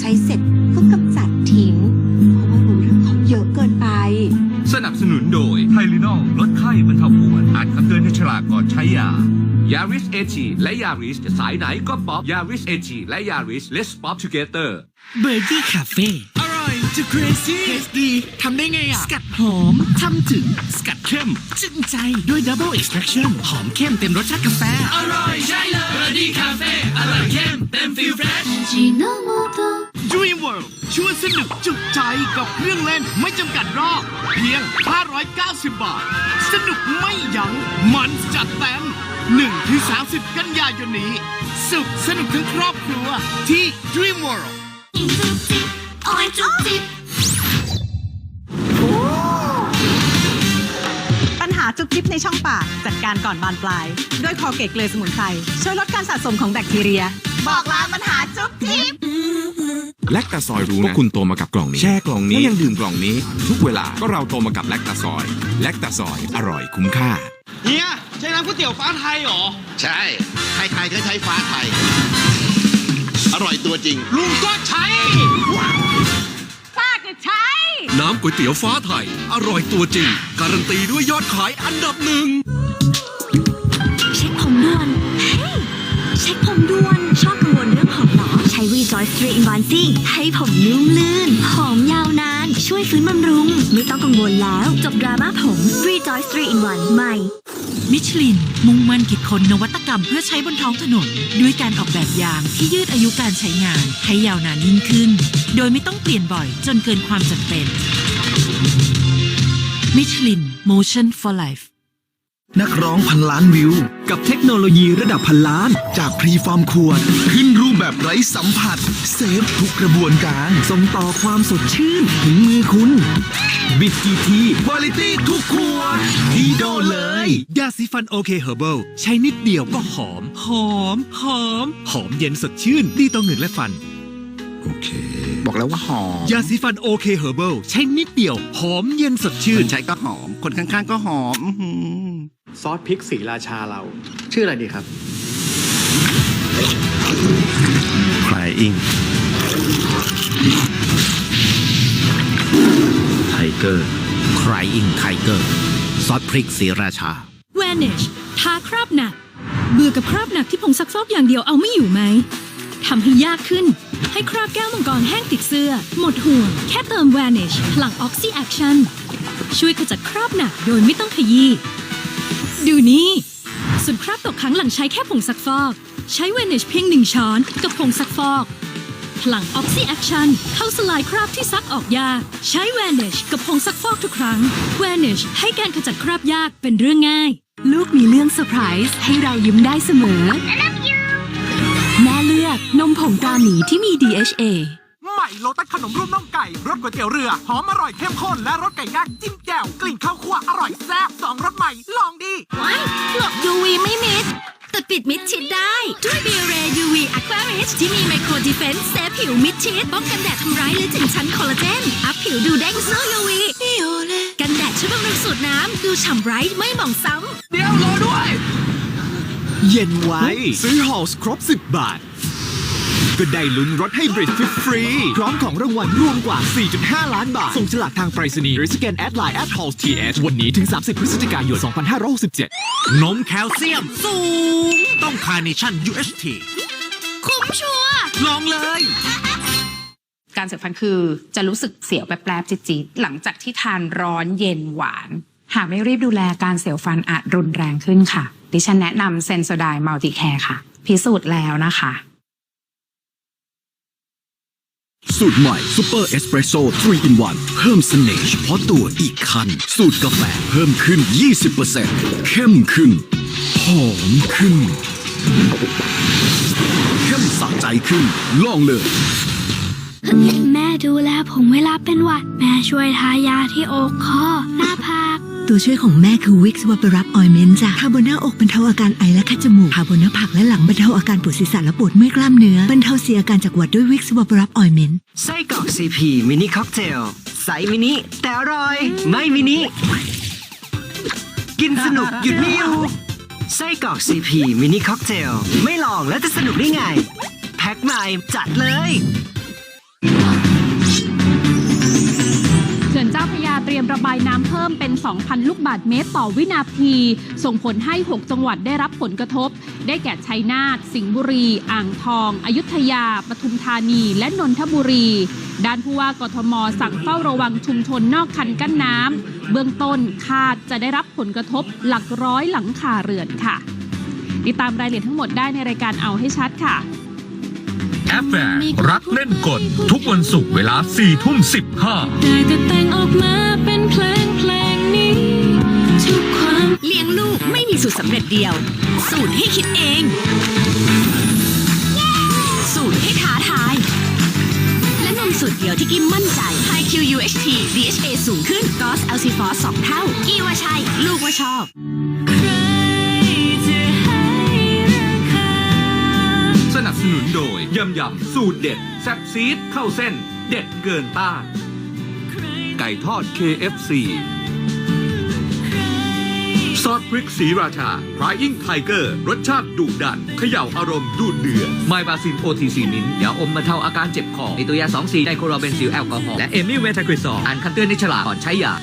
ใช้เสร็จก็กำจัดทิ้ง เพราะว่ารู้เรื่องเขาเยอะเกินไป สนับสนุนโดยไทลินอลลดไข้บรรเทาปวดอ่านคำเตือนในฉลากก่อนใช้ยายาริสเอจีและยาริสสายไหนก็ป๊อปยาริสเอจีและยาริส let's pop together เบอร์ดี้คาเฟ่อ ร่อยจะ crazy เทสดีทำได้ไงอะ สกัดหอมทำถึง สกัดเข้ม จึงใจด้วย double extraction หอมเข้มเต็มรสชาติกาแฟ อร่อยใช่เลยเบอร์ดี้คาเฟ่อร่อยเข้มเต็มฟิลเฟรช Dream World ชวนสนุกจุกใจกับเครื่องเล่นไม่จำกัดรอบ เพียง 590 บาท สนุกไม่ยัง้งมันจัดเต็ม1ถึง30 กันยายนนี้ สุขสนุกทั้งครอบครัวที่ Dream World ปัญหาจุกจิบในช่องปาก จัดการก่อนบานปลาย ด้วยคอเกตเกลือสมุนไพรช่วยลดการสะสมของแบคทีเรีย บอกลาปัญหาจุกจิบแลคตาซอยรู้นะว่าคุณโตมากับกล่องนี้ แช่กล่องนี้แล้วยังดื่มกล่องนี้ ทุกเวลาก็เราโตมากับแลคตาซอยแลคตาซอยอร่อยคุ้มค่าเฮียใช้น้ำก๋วยเตี๋ยวฟ้าไทยเหรอ ใช่ ใครๆก็ใช้ฟ้าไทย อร่อยตัวจริง ลุงก็ใช้ป้าก็ใช้ น้ำก๋วยเตี๋ยวฟ้าไทย อร่อยตัวจริง การันตีด้วยยอดขายอันดับหนึ่ง เช็คผมด่วนเฮ้ยเช็คผมด่วน ชอบกังวลเรื่องผมเหรอ ใช้ Rejoice 3 in 1สิให้ผมนุ่มลื่น หอมยาวนาน ช่วยฟื้นบำรุง ไม่ต้องกังวลแล้ว จบดราม่าผม Rejoice 3 in 1ใหม่ มิชลิน มุ่งมั่นคิดค้นนวัตกรรมเพื่อใช้บนท้องถนน ด้วยการออกแบบยางที่ยืดอายุการใช้งาน ให้ยาวนานยิ่งขึ้น โดยไม่ต้องเปลี่ยนบ่อยจนเกินความจำเป็นมิชลิน Motion for Life นักร้องพันล้านวิว กับเทคโนโลยีระดับพันล้าน จากพรีฟอร์มขวด ขึ้นรูปแบบไร้สัมผัส เซฟทุกกระบวนการ ส่งต่อความสดชื่น ถึงมือคุณ บิดกี่ทีคุณภาพทุกขวดดีโดเลย ยาสีฟันโอเคเฮอร์เบิลใช้นิดเดียวก็หอม หอม หอม หอมเย็นสดชื่น ดีต่อเหงือกและฟัน โอเค บอกแล้วว่าหอม ยาสีฟันโอเคเฮอร์เบิลใช้นิดเดียว หอมเย็นสดชื่คนนใช้ก็หอม คนข้างๆก็หอมอื้อหือ ซอสพริกสีราชาเรา ชื่ออะไรดีครับ Crying Tiger Crying Tiger ซอสพริกสีราชา Vanish ทาคราบหนัก เบื่อกับคราบหนักที่ผงซักฟอกอย่างเดียวเอาไม่อยู่ไหมทำให้ยากขึ้น ให้คราบแก้วมังกรแห้งติดเสื้อ หมดห่วง แค่เติม Vanish พลัง Oxy Action ช่วยขจัดคราบหนักโดยไม่ต้องขยี้ ดูนี่ส่วนคราบตกค้างหลังใช้แค่ผงซักฟอก ใช้ Vanish เพียงหนึ่งช้อนกับผงซักฟอกพลัง Oxy Action เข้าสลายคราบที่ซักออกยากใช้ Vanish กับผงซักฟอกทุกครั้ง Vanish ให้การขจัดคราบยากเป็นเรื่องง่าย ลูกมีเรื่องเซอร์ไพรส์ให้เรายิ้มได้เสมอ แม่เลือกนมผงตาหมีที่มี DHA ใหม่โลตัสขนมรูปน่องไก่รสก๋วยเตี๋ยวเรือหอมอร่อยเข้มข้นและรสไก่ย่างจิ้มแจ่วกลิ่นข้าวคั่วอร่อยแซ่บสองรสใหม่ลองดีว้ายหลบ UV ไม่มิดแต่ปิดมิดชิดได้ด้วย b ีเร UV Aqua Rich ที่มีไมโครดีเฟนส์เซฟผิวมิดชิดป้องกันแดดทำร้ายหรือถึงชั้นคอลลาเจนอัพผิวดูเด้งสู้ UV กันแดดช่วยบำรุงสูตรน้ำดูฉ่ำไบรท์ไม่หมองซ้ำเดี๋ยวรอด้วย เย็นไว้ซื้อฮอลส์ครบ 10 บาท ก็ได้ลุ้นรถให้บริดฟรีๆพร้อมของรางวัลรวมกว่า 4.5 ล้านบาท ส่งฉลากทางไปรษณีย์หรือสแกนแอดไลน์แอดฮอลส์ทีเอชวันนี้ถึง 30 พฤศจิกายน 2567 นมแคลเซียม สูง ต้องคาร์เนชั่น UHT คุ้มชัวร์ลองเลย การเสียวฟันคือจะรู้สึกเสียวแป๊บๆจี๊ดๆหลังจากที่ทานร้อนเย็นหวาน หากไม่รีบดูแลการเสียวฟันอาจรุนแรงขึ้นค่ะ ดิฉันแนะนำเซนโซไดมัลติแคร์ค่ะ พิสูจน์แล้วนะคะ สูตรใหม่ซูเปอร์เอสเปรสโซ่3 in 1 เพิ่มเสน่ห์เฉพาะตัวอีกคัน สูตรกาแฟเพิ่มขึ้น 20%เข้มขึ้น หอมขึ้น เข้มสะใจขึ้น ลองเลย แม่ดูแลผมเวลาเป็นหวัด แม่ช่วยทายาที่อกคอหน้าผาก ตัวช่วยของแม่คือวิกซ์ว a ปรับออยเมนต์จ้ะทาบนหน้าอกบรรเทาอาการไอและคัดจมูกทาบนหน้าผากและหลังบรรเทาอาการปวดศีรษะและปวดเมื่อยกล้ามเนื้อบรรเทาเสียอาการจากหวัดด้วยวิกซ์ว a ปรับออยเมนต์ไส้กรอกซีพีมินิค็อกเทลใสมินิแต่อร่อย ไม่มินิกินสนุกหยุดไม่อยู่ไส้กรอกซีพีมินิค็อกเทลไม่ลองแล้วจะสนุกได้ไง แพ็คใหม่จัดเลย เตรียมระบายน้ำเพิ่มเป็น 2,000 ลูกบาศก์เมตรต่อวินาที ส่งผลให้ 6 จังหวัดได้รับผลกระทบ ได้แก่ชัยนาท สิงห์บุรี อ่างทอง อยุธยา ปทุมธานี และนนทบุรี ด้านผู้ว่ากทม สั่งเฝ้าระวังชุมชนนอกคันกั้นน้ำ เบื้องต้นคาดจะได้รับผลกระทบหลักร้อยหลังคาเรือนค่ะ ติดตามรายละเอียดทั้งหมดได้ในรายการเอาให้ชัดค่ะ ฟแฟร์รักเล่นกลทุกวันศุกร์เวลา4ทุ่ม15ได้แต่แต่งออกมาเป็นเพลงเพลงนี้ทุกความเลี้ยงลูกไม่มีสูตรสำเร็จเดียว สูตรให้คิดเอง สูตรให้ท้าทาย และนมสูตรเดียวที่กิมมั่นใจ High QUHT DHA สูงขึ้น GOS l c f o s 2เท่า กี่ว่าใช่ ลูกว่าชอบ ยำยำ สูตรเด็ด แซ่บซีดเข้าเส้น เด็ดเกินต้าน ไก่ทอด KFC ซอสพริกสีราชา Flying Tiger รสชาติดุดันเขย่าอารมณ์ดูดเดือดไมบาซินโอทีซีมินยาอมบรรเทาอาการเจ็บคอในตัวยา2 4ไดโครเบนซิลแอลกอฮอล์และเอมิเมทาคริซอลอ่านคำเตือนในฉลากก่อนใช้ยา